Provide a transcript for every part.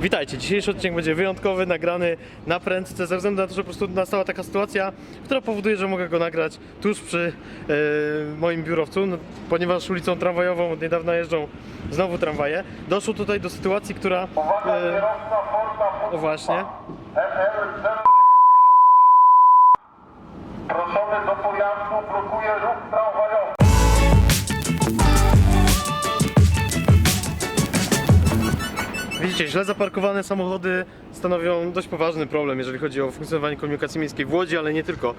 Witajcie, dzisiejszy odcinek będzie wyjątkowy, nagrany na prędce, ze względu na to, że po prostu nastała taka sytuacja, która powoduje, że mogę go nagrać tuż przy e, moim biurowcu, no, ponieważ ulicą tramwajową od niedawna jeżdżą znowu tramwaje. Doszło tutaj do sytuacji, która... Uwaga, E, o właśnie. FL 0 Proszony do pojazdu, blokuje ruch tramwajowy. Widzicie, źle zaparkowane samochody stanowią dość poważny problem, jeżeli chodzi o funkcjonowanie komunikacji miejskiej w Łodzi, ale nie tylko.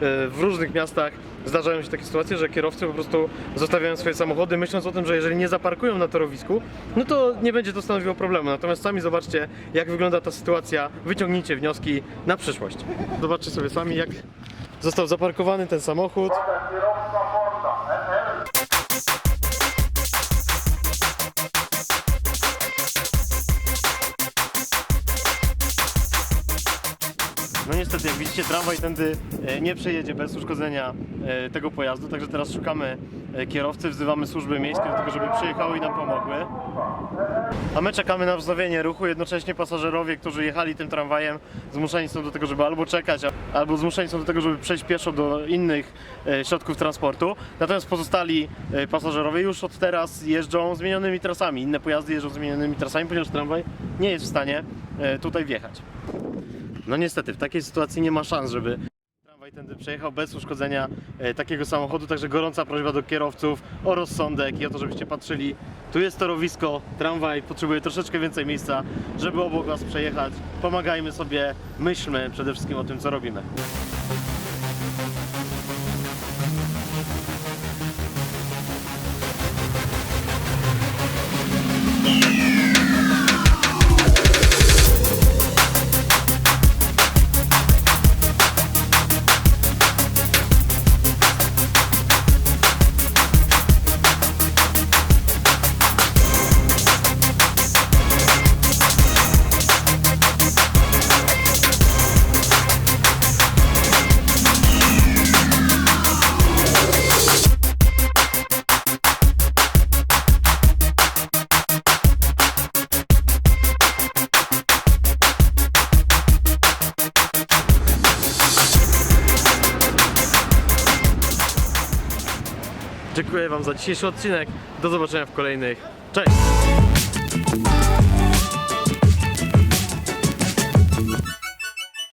W różnych miastach zdarzają się takie sytuacje, że kierowcy po prostu zostawiają swoje samochody, myśląc o tym, że jeżeli nie zaparkują na torowisku, no to nie będzie to stanowiło problemu. Natomiast sami zobaczcie, jak wygląda ta sytuacja, wyciągnijcie wnioski na przyszłość. Zobaczcie sobie sami, jak został zaparkowany ten samochód. No niestety, jak widzicie, tramwaj tędy e, nie przejedzie bez uszkodzenia e, tego pojazdu, także teraz szukamy e, kierowcy, wzywamy służby miejskie do tego, żeby przyjechały i nam pomogły. A my czekamy na wznowienie ruchu, jednocześnie pasażerowie, którzy jechali tym tramwajem, zmuszeni są do tego, żeby albo czekać, albo zmuszeni są do tego, żeby przejść pieszo do innych środków transportu. Natomiast pozostali pasażerowie już od teraz jeżdżą zmienionymi trasami. Inne pojazdy jeżdżą zmienionymi trasami, ponieważ tramwaj nie jest w stanie tutaj wjechać. No niestety, w takiej sytuacji nie ma szans, żeby tramwaj tędy przejechał bez uszkodzenia e, takiego samochodu, także gorąca prośba do kierowców o rozsądek i o to, żebyście patrzyli. Tu jest torowisko, tramwaj potrzebuje troszeczkę więcej miejsca, żeby obok was przejechać. Pomagajmy sobie, myślmy przede wszystkim o tym, co robimy. Dziękuję wam za dzisiejszy odcinek. Do zobaczenia w kolejnych. Cześć!